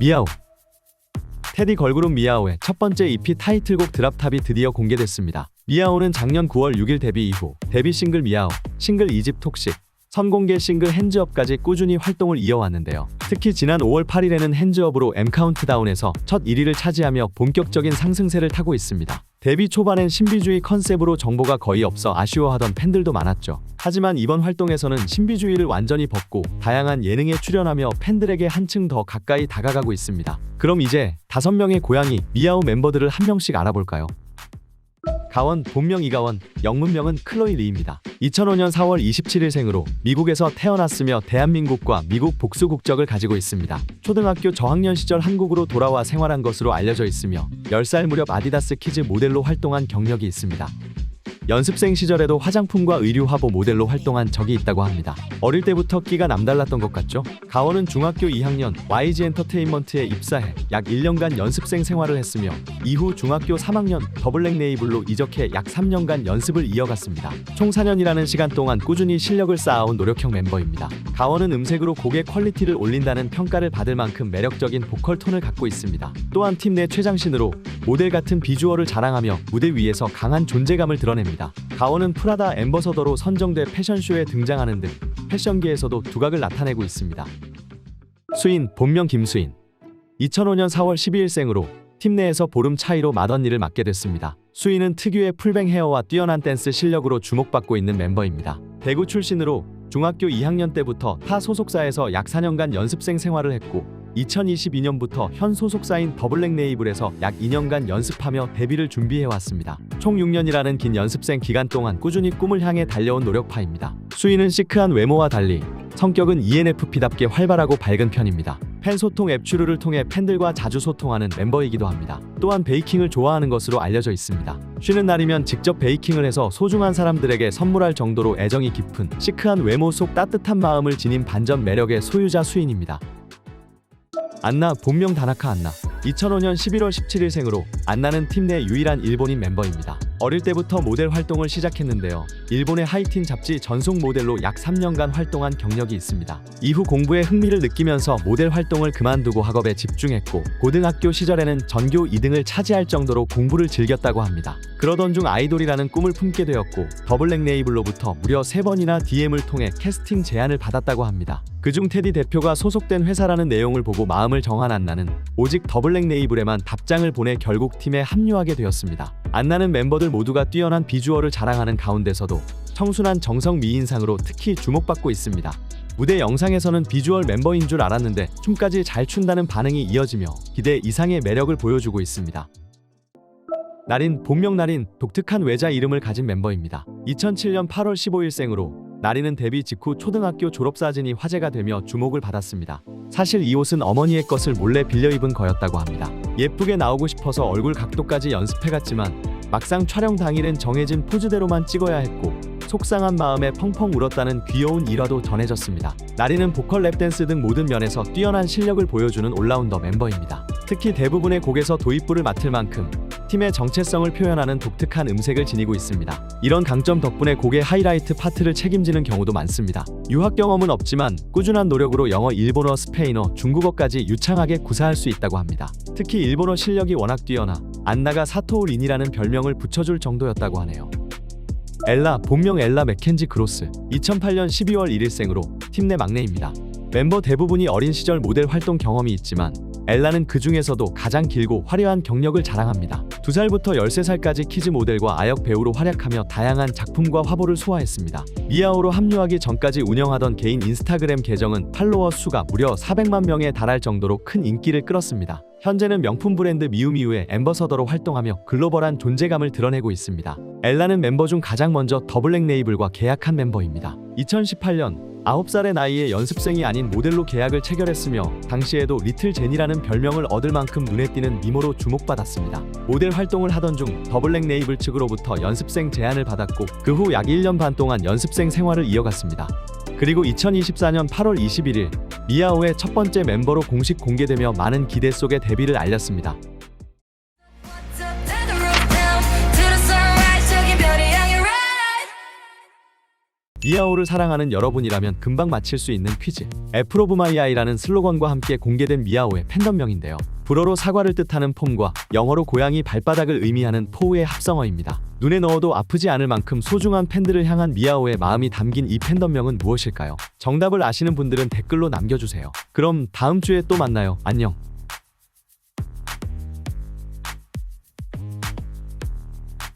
미아오 테디 걸그룹 미아오의 첫 번째 EP 타이틀곡 드랍탑이 드디어 공개됐습니다. 미아오는 작년 9월 6일 데뷔 이후 데뷔 싱글 미아오, 싱글 2집 톡식, 선공개 싱글 핸즈업까지 꾸준히 활동을 이어왔는데요. 특히 지난 5월 8일에는 핸즈업으로 M 카운트다운에서 첫 1위를 차지하며 본격적인 상승세를 타고 있습니다. 데뷔 초반엔 신비주의 컨셉으로 정보가 거의 없어 아쉬워하던 팬들도 많았죠. 하지만 이번 활동에서는 신비주의를 완전히 벗고 다양한 예능에 출연하며 팬들에게 한층 더 가까이 다가가고 있습니다. 그럼 이제 5명의 고양이 미아오 멤버들을 한 명씩 알아볼까요? 가원 본명 이가원, 영문명은 클로이 리입니다. 2005년 4월 27일 생으로 미국에서 태어났으며 대한민국과 미국 복수 국적을 가지고 있습니다. 초등학교 저학년 시절 한국으로 돌아와 생활한 것으로 알려져 있으며 10살 무렵 아디다스 키즈 모델로 활동한 경력이 있습니다. 연습생 시절에도 화장품과 의류 화보 모델로 활동한 적이 있다고 합니다. 어릴 때부터 끼가 남달랐던 것 같죠? 가원은 중학교 2학년 YG 엔터테인먼트에 입사해 약 1년간 연습생 생활을 했으며 이후 중학교 3학년 더블랙 네이블로 이적해 약 3년간 연습을 이어갔습니다. 총 4년이라는 시간 동안 꾸준히 실력을 쌓아온 노력형 멤버입니다. 가원은 음색으로 곡의 퀄리티를 올린다는 평가를 받을 만큼 매력적인 보컬 톤을 갖고 있습니다. 또한 팀 내 최장신으로 모델 같은 비주얼을 자랑하며 무대 위에서 강한 존재감을 드러냅니다. 가원은 프라다 엠버서더로 선정돼 패션쇼에 등장하는 등 패션계에서도 두각을 나타내고 있습니다. 수인 본명 김수인 2005년 4월 12일생으로 팀 내에서 보름 차이로 맏언니를 맡게 됐습니다. 수인은 특유의 풀뱅 헤어와 뛰어난 댄스 실력으로 주목받고 있는 멤버입니다. 대구 출신으로 중학교 2학년 때부터 타 소속사에서 약 4년간 연습생 생활을 했고 2022년부터 현 소속사인 더블랙 네이블에서 약 2년간 연습하며 데뷔를 준비해왔습니다. 총 6년이라는 긴 연습생 기간 동안 꾸준히 꿈을 향해 달려온 노력파입니다. 수인은 시크한 외모와 달리 성격은 ENFP답게 활발하고 밝은 편입니다. 팬 소통 앱 추루를 통해 팬들과 자주 소통하는 멤버이기도 합니다. 또한 베이킹을 좋아하는 것으로 알려져 있습니다. 쉬는 날이면 직접 베이킹을 해서 소중한 사람들에게 선물할 정도로 애정이 깊은 시크한 외모 속 따뜻한 마음을 지닌 반전 매력의 소유자 수인입니다. 안나 본명 다나카 안나 2005년 11월 17일 생으로 안나는 팀 내 유일한 일본인 멤버입니다. 어릴 때부터 모델 활동을 시작했는데요. 일본의 하이틴 잡지 전속 모델로 약 3년간 활동한 경력이 있습니다. 이후 공부에 흥미를 느끼면서 모델 활동을 그만두고 학업에 집중했고 고등학교 시절에는 전교 2등을 차지할 정도로 공부를 즐겼다고 합니다. 그러던 중 아이돌이라는 꿈을 품게 되었고 더블랙 네이블로부터 무려 3번이나 DM을 통해 캐스팅 제안을 받았다고 합니다. 그중 테디 대표가 소속된 회사라는 내용을 보고 마음을 정한 안나는 오직 더블랙 네이블에만 답장을 보내 결국 팀에 합류하게 되었습니다. 안나는 멤버들 모두가 뛰어난 비주얼을 자랑하는 가운데서도 청순한 정성 미인상으로 특히 주목받고 있습니다. 무대 영상에서는 비주얼 멤버인 줄 알았는데 춤까지 잘 춘다는 반응이 이어지며 기대 이상의 매력을 보여주고 있습니다. 나린 본명 나린 독특한 외자 이름을 가진 멤버입니다. 2007년 8월 15일생으로 나린은 데뷔 직후 초등학교 졸업사진이 화제가 되며 주목을 받았습니다. 사실 이 옷은 어머니의 것을 몰래 빌려 입은 거였다고 합니다. 예쁘게 나오고 싶어서 얼굴 각도까지 연습해갔지만 막상 촬영 당일엔 정해진 포즈대로만 찍어야 했고 속상한 마음에 펑펑 울었다는 귀여운 일화도 전해졌습니다. 나리는 보컬 랩댄스 등 모든 면에서 뛰어난 실력을 보여주는 올라운더 멤버입니다. 특히 대부분의 곡에서 도입부를 맡을 만큼 팀의 정체성을 표현하는 독특한 음색을 지니고 있습니다. 이런 강점 덕분에 곡의 하이라이트 파트를 책임지는 경우도 많습니다. 유학 경험은 없지만 꾸준한 노력으로 영어, 일본어, 스페인어, 중국어까지 유창하게 구사할 수 있다고 합니다. 특히 일본어 실력이 워낙 뛰어나 안나가 사토우 린이라는 별명을 붙여줄 정도였다고 하네요. 엘라 본명 엘라 맥켄지 그로스 2008년 12월 1일생으로 팀 내 막내입니다. 멤버 대부분이 어린 시절 모델 활동 경험이 있지만 엘라는 그 중에서도 가장 길고 화려한 경력을 자랑합니다. 2살부터 13살까지 키즈 모델과 아역 배우로 활약하며 다양한 작품과 화보를 소화했습니다. 미아오로 합류하기 전까지 운영하던 개인 인스타그램 계정은 팔로워 수가 무려 400만 명에 달할 정도로 큰 인기를 끌었습니다. 현재는 명품 브랜드 미우미우의 엠버서더로 활동하며 글로벌한 존재감을 드러내고 있습니다. 엘라는 멤버 중 가장 먼저 더블랙 네이블과 계약한 멤버입니다. 2018년 9살의 나이에 연습생이 아닌 모델로 계약을 체결했으며 당시에도 리틀 제니라는 별명을 얻을 만큼 눈에 띄는 미모로 주목받았습니다. 모델 활동을 하던 중 더블랙 네이블 측으로부터 연습생 제안을 받았고 그 후 약 1년 반 동안 연습생 생활을 이어갔습니다. 그리고 2024년 8월 21일 미아오의 첫 번째 멤버로 공식 공개되며 많은 기대 속에 데뷔를 알렸습니다. 미야오를 사랑하는 여러분이라면 금방 맞힐 수 있는 퀴즈. 애플 오브 마이 아이라는 슬로건과 함께 공개된 미야오의 팬덤명인데요. 불어로 사과를 뜻하는 폼과 영어로 고양이 발바닥을 의미하는 포우의 합성어입니다. 눈에 넣어도 아프지 않을 만큼 소중한 팬들을 향한 미야오의 마음이 담긴 이 팬덤명은 무엇일까요? 정답을 아시는 분들은 댓글로 남겨주세요. 그럼 다음 주에 또 만나요. 안녕.